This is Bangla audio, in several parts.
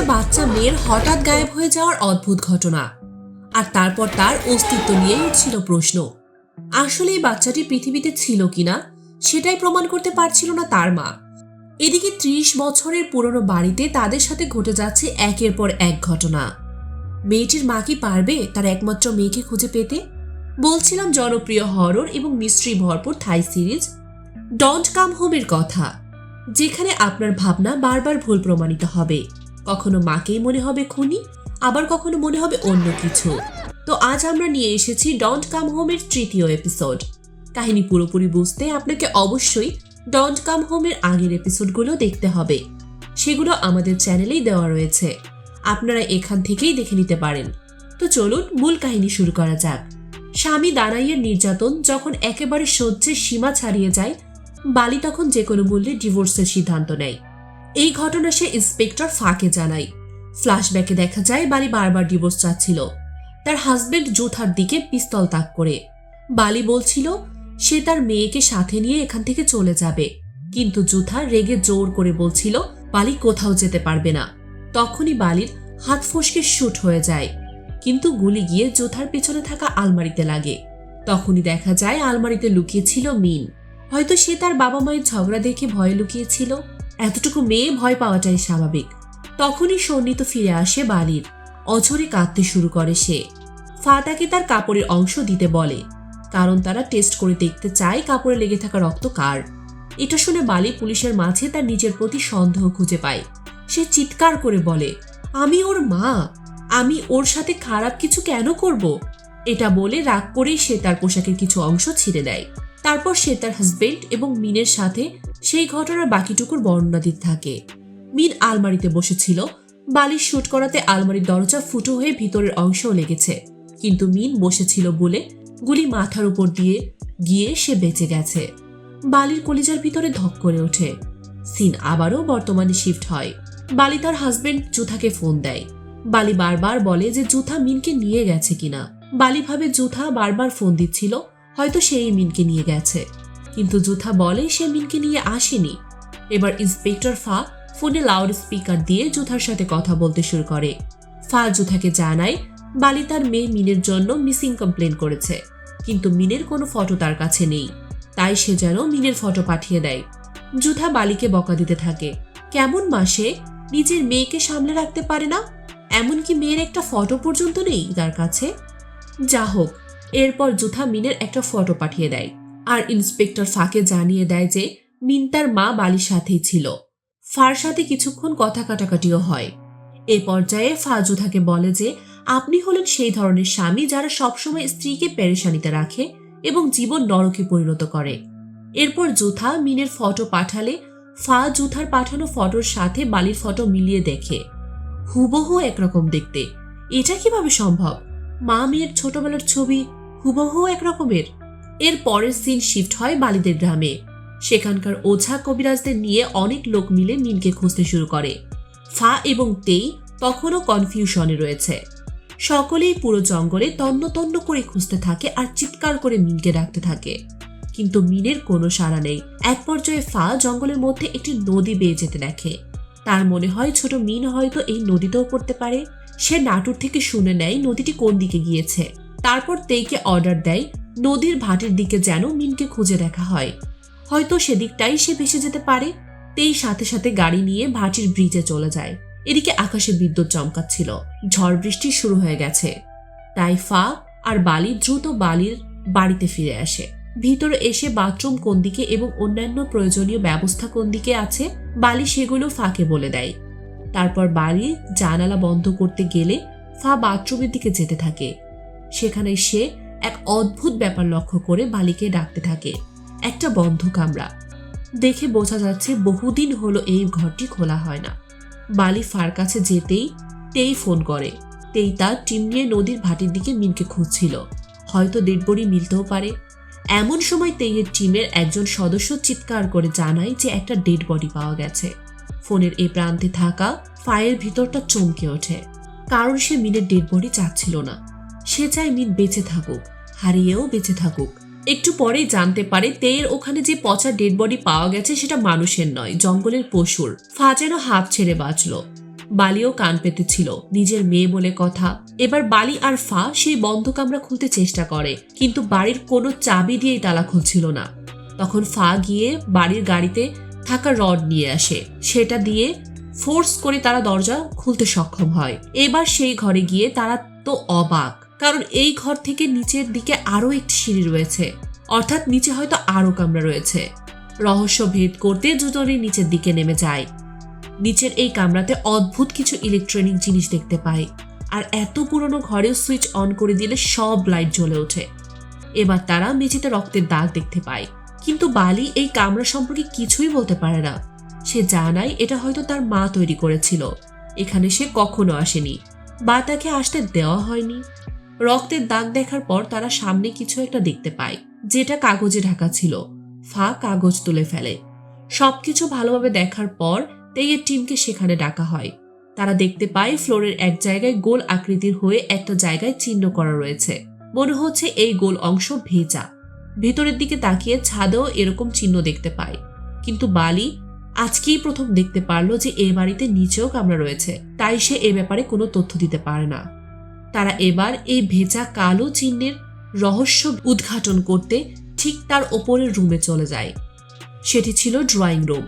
একটা বাচ্চা মেয়ের হঠাৎ গায়েব হয়ে যাওয়ার অদ্ভুত ঘটনা। আর তারপর তার অস্তিত্ব নিয়ে উঠছিল প্রশ্ন। আসলে এই বাচ্চাটি পৃথিবীতে ছিল কিনা, সেটাই প্রমাণ করতে পারছিল না তার মা। এদিকে ত্রিশ বছরের পুরনো বাড়িতে তাদের সাথে ঘটে যাচ্ছে একের পর এক ঘটনা। মেয়েটির মা কি পারবে তার একমাত্র মেয়েকে খুঁজে পেতে? বলছিলাম জনপ্রিয় হরর এবং মিস্ট্রি ভরপুর থাই সিরিজ, ডন্ট কাম হোমের কথা, যেখানে আপনার ভাবনা বারবার ভুল প্রমাণিত হবে। কখনো মাকেই মনে হবে খুনি, আবার কখনো মনে হবে অন্য কিছু। তো আজ আমরা নিয়ে এসেছি ডন্ট কাম হোমের তৃতীয় এপিসোড কাহিনী পুরোপুরি বুঝতে আপনাকে অবশ্যই ডন্ট কাম হোমের আগের এপিসোডগুলো দেখতে হবে। সেগুলো আমাদের চ্যানেলেই দেওয়া রয়েছে। আপনারা এখান থেকেই দেখে নিতে পারেন। তো চলুন মূল কাহিনী শুরু করা যাক। স্বামী দানাইয়ের নির্যাতন যখন একেবারে সহ্যের সীমা ছাড়িয়ে যায়, বালি তখন যে কোনো মূল্যে ডিভোর্সের সিদ্ধান্ত নেয়। এই ঘটনা সে ইন্সপেক্টর ফাঁকে জানায়। ফ্ল্যাশব্যাকে দেখা যায়, বালি বারবার ডিভোর্স চাচ্ছিল। তার হাজবেন্ড জুথার দিকে পিস্তল তাক করে। বালি বলছিল, সে তার মেয়েকে সাথে নিয়ে এখান থেকে চলে যাবে। কিন্তু জুথা রেগে জোর করে বলছিল, বালি কোথাও যেতে পারবে না। তখনই বালির হাত ফসকে শুট হয়ে যায়। কিন্তু গুলি গিয়ে জুথার পেছনে থাকা আলমারিতে লাগে। তখনই দেখা যায়, আলমারিতে লুকিয়েছিল মিন হয়তো সে তার বাবা মায়ের ঝগড়া দেখে ভয়ে লুকিয়েছিল। এতটুকু মেয়ে ভয় পাওয়াটাই স্বাভাবিক। তখনই সন্নিত ফিরে আসে বালির। অঝরে কাঁদতে শুরু করে সে। ফা তাকে তার কাপড়ের অংশ দিতে বলে। কারণ তারা টেস্ট করে দেখতে চায় কাপড়ে লেগে থাকা রক্ত কার। এটা শুনে বালি পুলিশের মাঝে তার নিজের প্রতি সন্দেহ খুঁজে পায়। সে চিৎকার করে বলে, আমি ওর মা। আমি ওর সাথে খারাপ কিছু কেন করব? এটা বলে রাগ করেই সে তার পোশাকের কিছু অংশ ছিঁড়ে দেয়। তারপর সে তার হাজবেন্ড এবং মিনের সাথে সেই ঘটনার বাকিটুকুর বর্ণনা দিতে থাকে। মিন আলমারিতে বসেছিল। বালিশ শুট করাতে আলমারির দরজা ফুটো হয়ে ভিতরের অংশও লেগেছে। কিন্তু মিন বসেছিল বলে গুলি মাথার উপর দিয়ে গিয়ে সে বেঁচে গেছে। বালির কলিজার ভিতরে ধক করে ওঠে। সিন আবারও বর্তমানে শিফট হয়। বালি তার হাজবেন্ড জুথাকে ফোন দেয়। বালি বারবার বলে যে জুথা মিনকে নিয়ে গেছে কিনা। বালি ভাবে জুথা বারবার ফোন দিচ্ছিল, হয়তো সেই মিনকে নিয়ে গেছে। কিন্তু জুথা বলে সে মিনকে নিয়ে আসেনি। এবার ইন্সপেক্টর ফা ফোনে লাউড স্পিকার দিয়ে জুথার সাথে কথা বলতে শুরু করে। ফা জুথাকে জানায়, বালি তার মেয়ে মিনের জন্য মিসিং কমপ্লেন করেছে, কিন্তু মিনের কোনো ফটো তার কাছে নেই। তাই সে যেন মিনের ফটো পাঠিয়ে দেয়। জুথা বালিকে বকা দিতে থাকে, কেমন মাসে নিজের মেয়েকে সামলে রাখতে পারে না? এমনকি মেয়ের একটা ফটো পর্যন্ত নেই তার কাছে? যা হোক, এরপর জুথা মিনের একটা ফটো পাঠিয়ে দেয়। আর ইন্সপেক্টর ফাঁকে জানিয়ে দেয় যে মিন তার মা বালির সাথেই ছিল। ফার সাথে কিছুক্ষণ কথা কাটাকাটিও হয়। এ পর্যায়ে ফা জুথাকে বলে যে, আপনি হলেন সেই ধরনের স্বামী যারা সবসময় স্ত্রীকে পেরেশানিতে রাখে এবং জীবন নরকে পরিণত করে। এরপর জুথা মিনের ফটো পাঠালে ফা জুথার পাঠানো ফটোর সাথে বালির ফটো মিলিয়ে দেখে। হুবহু একরকম দেখতে। এটা কীভাবে সম্ভব? মা মেয়ের ছোটবেলার ছবি হুবহু একরকমের। এর পরের সিন শিফট হয় বালিদের গ্রামে। সেখানকার ওঝা কবিরাজদের নিয়ে অনেক লোক মিলে মিনকে খুঁজতে শুরু করে। ফা এবং তেই তখনও কনফিউশনে রয়েছে। সকলেই পুরো জঙ্গলে তন্ন তন্ন করে খুঁজতে থাকে আর চিৎকার করে মিনকে ডাকতে থাকে। কিন্তু মিনের কোনো সাড়া নেই। এক পর্যায়ে ফা জঙ্গলের মধ্যে একটি নদী বেয়ে যেতে দেখে। তার মনে হয় ছোট মিন হয়তো এই নদীতেও পড়তে পারে। সে নাটুর থেকে শুনে নেয় নদীটি কোন দিকে গিয়েছে। তারপর তেইকে অর্ডার দেয় নদীর ভাটির দিকে যেন মিনকে খুঁজে দেখা হয়। হয়তো সেদিকটাই সে ভেসে যেতে পারে। তেই সাথে সাথে গাড়ি নিয়ে ভাটির ব্রিজে চলে যায়। এদিকে আকাশে বিদ্যুৎ চমকাচ্ছিল। ঝড় বৃষ্টি শুরু হয়ে গেছে। তাই ফা আর বালি দ্রুত বালির বাড়িতে ফিরে আসে। ভিতরে এসে বাথরুম কোন দিকে এবং অন্যান্য প্রয়োজনীয় ব্যবস্থা কোন দিকে আছে, বালি সেগুলো ফাকে বলে দেয়। তারপর বালি জানালা বন্ধ করতে গেলে ফা বাথরুমের দিকে যেতে থাকে। সেখানে সে এক অদ্ভুত ব্যাপার লক্ষ্য করে বালিকে ডাকতে থাকে, একটা বন্ধ কামরা। দেখে বোঝা যাচ্ছে বহুদিন হলো এই ঘরটি খোলা হয় না। বালি ফার কাছে যেতেই তেই ফোন করে, তেই তার টিম নিয়ে নদীর ভাটির দিকে মিনকে খুঁজছিল। হয়তো ডেড বডি মিলতেও পারে। এমন সময় তেইয়ের টিমের একজন সদস্য চিৎকার করে জানায় যে একটা ডেড বডি পাওয়া গেছে। ফোনের এ প্রান্তে থাকা ফায়ের ভিতরটা চমকে ওঠে, কারণ সে মিনের ডেড বডি চাচ্ছিল না। সে চায় মিন বেঁচে থাকুক, হারিয়েও বেঁচে থাকুক। একটু পরেই জানতে পারে তেয়ের ওখানে যে পচা ডেড বডি পাওয়া গেছে সেটা মানুষের নয়, জঙ্গলের পশুর। ফা যেন হাত ছেড়ে বাঁচল। বালিও কান পেতেছিল, নিজের মেয়ে বলে কথা। এবার বালি আর ফা সেই বন্ধ কামরা খুলতে চেষ্টা করে, কিন্তু বাড়ির কোনো চাবি দিয়েই তালা খুলছিল না। তখন ফা গিয়ে বাড়ির গাড়িতে থাকা রড নিয়ে আসে। সেটা দিয়ে ফোর্স করে তারা দরজা খুলতে সক্ষম হয়। এবার সেই ঘরে গিয়ে তারা তো অবাক। কারণ এই ঘর থেকে নিচের দিকে আরও একটি সিঁড়ি রয়েছে। অর্থাৎ নিচে হয়তো আরও কামরা রয়েছে। রহস্য ভেদ করতে দুজনে নিচের দিকে নেমে যায়। নিচের এই কামরাতে অদ্ভুত কিছু ইলেকট্রনিক জিনিস দেখতে পায় আর এত পুরনো ঘরেও সুইচ অন করে দিলে সব লাইট জ্বলে ওঠে। এবার তারা মেঝেতে রক্তের দাগ দেখতে পায়। কিন্তু বালি এই কামরা সম্পর্কে কিছুই বলতে পারে না। সে জানায় এটা হয়তো তার মা তৈরি করেছিল। এখানে সে কখনো আসেনি। বা তাকে আসতে দেওয়া হয়নি। রক্তের দাগ দেখার পর তারা সামনে কিছু একটা দেখতে পায়, যেটা কাগজে ঢাকা ছিল। ফা কাগজ তুলে ফেলে। সবকিছু ভালোভাবে দেখার পর তেইয়ের টিমকে সেখানে ডাকা হয়। তারা দেখতে পায় ফ্লোরের এক জায়গায় গোল আকৃতির হয়ে একটা জায়গায় চিহ্ন করা রয়েছে। মনে হচ্ছে এই গোল অংশ ভেজা। ভেতরের দিকে তাকিয়ে ছাদেও এরকম চিহ্ন দেখতে পায়। কিন্তু বালি আজকেই প্রথম দেখতে পারল যে এ বাড়িতে নিচেও কামরা রয়েছে, তাই সে এ ব্যাপারে কোনো তথ্য দিতে পারে না। তারা এবার এই ভেজা কালো চিহ্নের রহস্য উদ্ঘাটন করতে ঠিক তার ওপরের রুমে চলে যায়। সেটি ছিল ড্রয়িং রুম।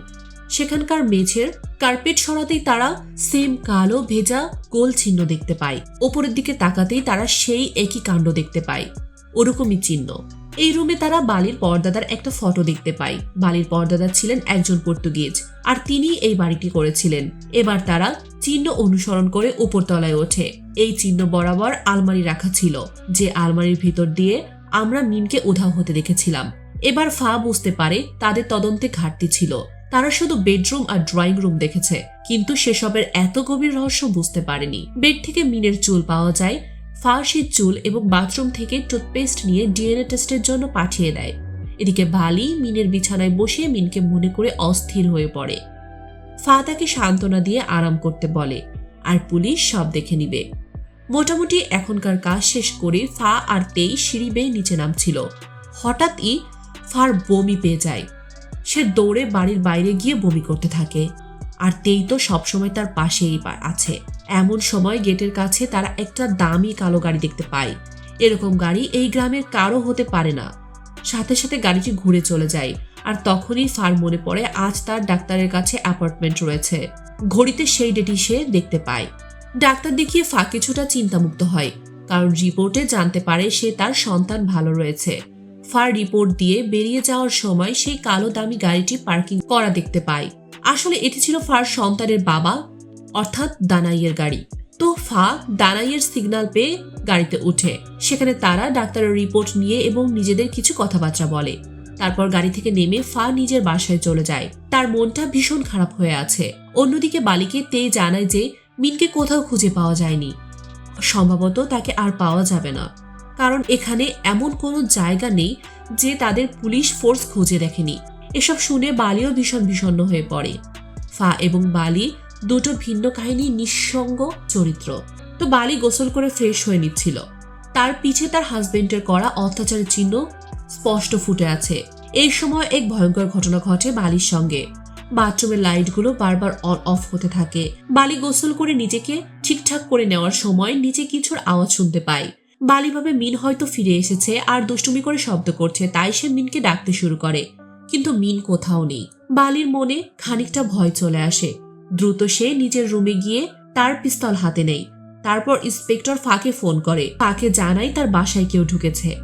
সেখানকার মেঝের কার্পেট সরাতেই তারা সেম কালো, ভেজা, গোল চিহ্ন দেখতে পায়। ওপরের দিকে তাকাতেই তারা সেই একই কাণ্ড দেখতে পায়। ওরকমই চিহ্ন। এই রুমে তারা বালির পর্দাদার একটা ফটো দেখতে পায়। বালির পর্দাদা ছিলেন একজন পর্তুগিজ, আর তিনি এই বাড়িটি করেছিলেন। এবার তারা চিহ্ন অনুসরণ করে উপরতলায় ওঠে। এই চিহ্ন বরাবর আলমারি রাখা ছিল, যে আলমারির ভিতর দিয়ে আমরা মিমকে উধাও হতে দেখেছিলাম। এবার ফা বুঝতে পারে তাদের তদন্তে ঘাটতি ছিল। তারা শুধু বেডরুম আর ড্রয়িং রুম দেখেছে, কিন্তু সেসবের এত গভীর রহস্য বুঝতে পারেনি। বেড থেকে মিনের চুল পাওয়া যায় ফার্সির চুল এবং বাথরুম থেকে টুথপেস্ট নিয়ে ডিএনএ টেস্টের জন্য পাঠিয়ে দেয়। এদিকে বালি মিনের বিছানায় বসিয়ে মিনকে মনে করে অস্থির হয়ে পড়ে। ফা তাকে সান্ত্বনা দিয়ে আরাম করতে বলে, আর পুলিশ সব দেখে নিবে। মোটামুটি এখনকার কাজ শেষ করে ফা আর তেই সিঁড়ি বেয়ে নিচে নামছিল। হঠাৎই ফার বমি পেয়ে যায়। সে দৌড়ে বাড়ির বাইরে গিয়ে বমি করতে থাকে। আর তেই তো সবসময় তার পাশেই আছে। এমন সময় গেটের কাছে তারা একটা দামি কালো গাড়ি দেখতে পায়। এরকম গাড়ি এই গ্রামের কারও হতে পারে না। সাথে সাথে গাড়িটি ঘুরে চলে যায় আর তখনই ফার মনে পড়ে আজ তার ডাক্তারের কাছে অ্যাপার্টমেন্ট রয়েছে। ঘড়িতে সেই ডেটি সে দেখতে পায়। ডাক্তার দেখিয়ে ফা কিছুটা চিন্তামুক্ত হয়, কারণ রিপোর্টে জানতে পারে সে তার সন্তান ভালো রয়েছে। ফার রিপোর্ট দিয়ে বেরিয়ে যাওয়ার সময় সেই কালো দামি গাড়িটি পার্কিং করা দেখতে পায়। আসলে এটি ছিল ফার সন্তানের বাবা অর্থাৎ দানাইয়ের গাড়ি। তো ফা দানাইয়ের সিগন্যাল পেয়ে গাড়িতে উঠে। সেখানে তারা ডাক্তারের রিপোর্ট নিয়ে এবং নিজেদের কিছু কথাবার্তা বলে। তারপর গাড়ি থেকে নেমে ফা নিজের বাসায় চলে যায়। তার মনটা ভীষণ খারাপ হয়ে আছে। অন্যদিকে বালিকে তে জানায় যে, মিনকে কোথাও খুঁজে পাওয়া যায়নি। সম্ভবত তাকে আর পাওয়া যাবে না। কারণ এখানে এমন কোনো জায়গা নেই যে তাদের পুলিশ ফোর্স খুঁজে দেখেনি। এসব শুনে বালিও ভীষণ বিষণ্ণ হয়ে পড়ে। ফা এবং বালি দুটো ভিন্ন কাহিনী নিঃসঙ্গ চরিত্র। তো বালি গোসল করে ফ্রেশ হয়ে নিচ্ছিল। তার পিছে তার হাজবেন্ডের করা অত্যাচারের চিহ্ন স্পষ্ট ফুটে আছে। এই সময় এক ভয়ঙ্কর ঘটনা ঘটে বালির সঙ্গে। বাথরুমের লাইটগুলো বারবার অন অফ হতে থাকে। বালি গোসল করে নিজেকে ঠিকঠাক করে নেওয়ার সময় নিচে কিছুর আওয়াজ শুনতে পায়। বালি ভাবে, মিন হয়তো ফিরে এসেছে আর দুষ্টুমি করে শব্দ করছে, তাই সে মিনকে ডাকতে শুরু করে। কিন্তু মিন কোথাও নেই। বালির মনে খানিকটা ভয় চলে আসে। দ্রুত সে নিজের রুমে গিয়ে তার পিস্তল হাতে নেই তারপর ইন্সপেক্টর ফাঁকে ফোন করে। ফাকে জানাই তার বাসায় কেউ ঢুকেছে।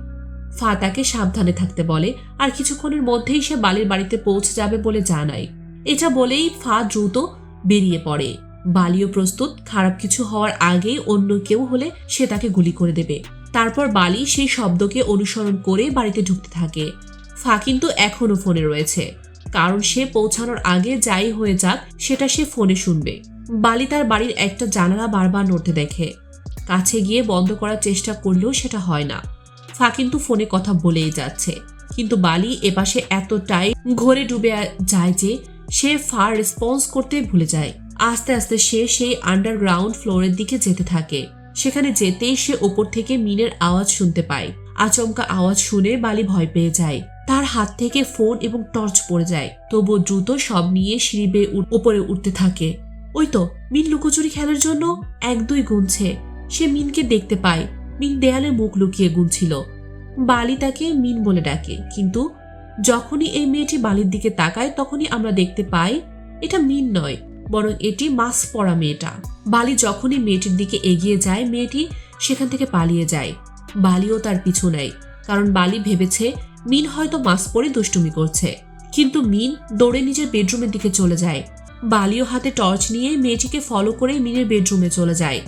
ফা তাকে সাবধানে থাকতে বলে, আর কিছুক্ষণের মধ্যেই সে বালির বাড়িতে পৌঁছে যাবে বলে জানায়। এটা বলেই ফা দ্রুত বেরিয়ে পড়ে। বালিও প্রস্তুত, খারাপ কিছু হওয়ার আগেই অন্য কেউ হলে সে তাকে গুলি করে দেবে। তারপর বালি সেই শব্দকে অনুসরণ করে বাড়িতে ঢুকতে থাকে। ফা কিন্তু এখনও ফোনে রয়েছে। কারণ সে পৌঁছানোর আগে যাই হয়ে যাক, সেটা সে ফোনে শুনবে। বালি তার বাড়ির একটা জানালা বারবার নড়তে দেখে। কাছে গিয়ে বন্ধ করার চেষ্টা করলেও সেটা হয় না। ফা কিন্তু ফোনে কথা বলেই যাচ্ছে। কিন্তু বালি এপাশে এতটাই ঘরে ডুবে যায় যে, সে ফার রেসপন্স করতে ভুলে যায়। আস্তে আস্তে সে সেই আন্ডারগ্রাউন্ড ফ্লোরের দিকে যেতে থাকে। সেখানে যেতেই সে ওপর থেকে মিনের আওয়াজ শুনতে পায়। আচমকা আওয়াজ শুনে বালি ভয় পেয়ে যায়। তার হাত থেকে ফোন এবং টর্চ পড়ে যায়। তবু দ্রুত সব নিয়ে সিঁড়ি বেয়ে ওপরে উঠতে থাকে। ওই তো, মিন লুকোচুরি খেলার জন্য এক দুই গুনছে। সে মিনকে দেখতে পায়। মিন দেয়ালে মুখ লুকিয়ে গুনছিল। বালি তাকে মিন বলে ডাকে। কিন্তু যখনই এই মেয়েটি বালির দিকে তাকায়, তখনই আমরা দেখতে পাই এটা মিন নয়, বরং এটি মাছ পড়া মেয়েটা। বালি যখনই মেয়েটির দিকে এগিয়ে যায়, মেয়েটি সেখান থেকে পালিয়ে যায়। বালিও তার পিছু নেয়, কারণ বালি ভেবেছে মিন হয়তো মাছ পরে দুষ্টুমি করছে। কিন্তু মিন দৌড়ে নিজের বেডরুমের দিকে চলে যায়। বালিও হাতে টর্চ নিয়ে মেয়েটিকে ফলো করে মিনের বেডরুমে চলে যায়।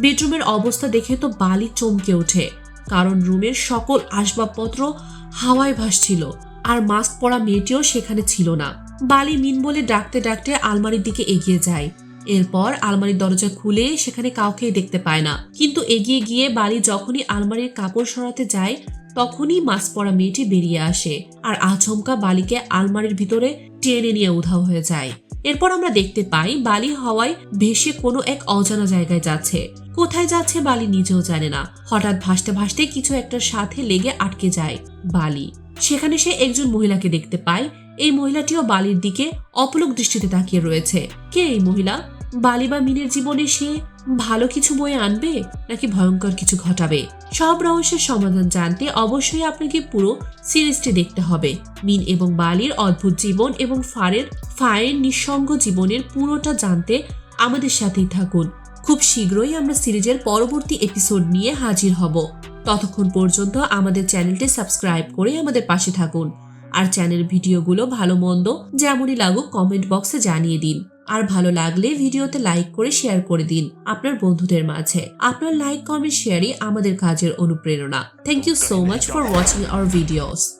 বেডরুমের অবস্থা দেখে তো বালি চমকে ওঠে, কারণ রুমের সকল আসবাবপত্র হাওয়ায় ভাসছিল আর মাস্ক পরা মেয়েটিও সেখানে ছিল না। বালি মিন বলে ডাকতে ডাকতে আলমারির দিকে এগিয়ে যায়। এরপর আলমারির দরজা খুলে সেখানে কাউকেই দেখতে পায় না। কিন্তু এগিয়ে গিয়ে বালি যখনই আলমারির কাপড় সরাতে যায় তখনই মাস্ক পরা মেয়েটি বেরিয়ে আসে আর আচমকা বালিকে আলমারির ভিতরে টেনে নিয়ে উধাও হয়ে যায়। এরপর আমরা দেখতে পাই বালি হাওয়ায় ভেসে কোনো এক অজানা জায়গায় যাচ্ছে। কোথায় যাচ্ছে বালি নিজেও জানে না। হঠাৎ ভাসতে ভাসতে কিছু একটার সাথে লেগে আটকে যায় বালি। সেখানে সে একজন মহিলাকে দেখতে পায়। এই মহিলাটিও বালির দিকে অপলক দৃষ্টিতে তাকিয়ে রয়েছে। কে এই মহিলা? বালি বা মিনের জীবনে সে ভালো কিছু বয়ে আনবে নাকি ভয়ঙ্কর কিছু ঘটাবে? সব রহস্যের সমাধান জানতে অবশ্যই আপনাকে পুরো সিরিজটি দেখতে হবে। মিন এবং বালির অদ্ভুত জীবন এবং ফারের ফায়ের নিঃসঙ্গ জীবনের পুরোটা জানতে আমাদের সাথেই থাকুন। খুব শীঘ্রই আমরা সিরিজের পরবর্তী এপিসোড নিয়ে হাজির হব। ততক্ষণ পর্যন্ত আমাদের চ্যানেলটি সাবস্ক্রাইব করে আমাদের পাশে থাকুন। আর চ্যানেল ভিডিওগুলো ভালো মন্দ যেমনই লাগুক কমেন্ট বক্সে জানিয়ে দিন। আর ভালো লাগলে ভিডিওতে লাইক করে শেয়ার করে দিন আপনার বন্ধুদের মাঝে। আপনার লাইক কমেন্ট শেয়ারই আমাদের কাজের অনুপ্রেরণা। Thank you so much for watching our videos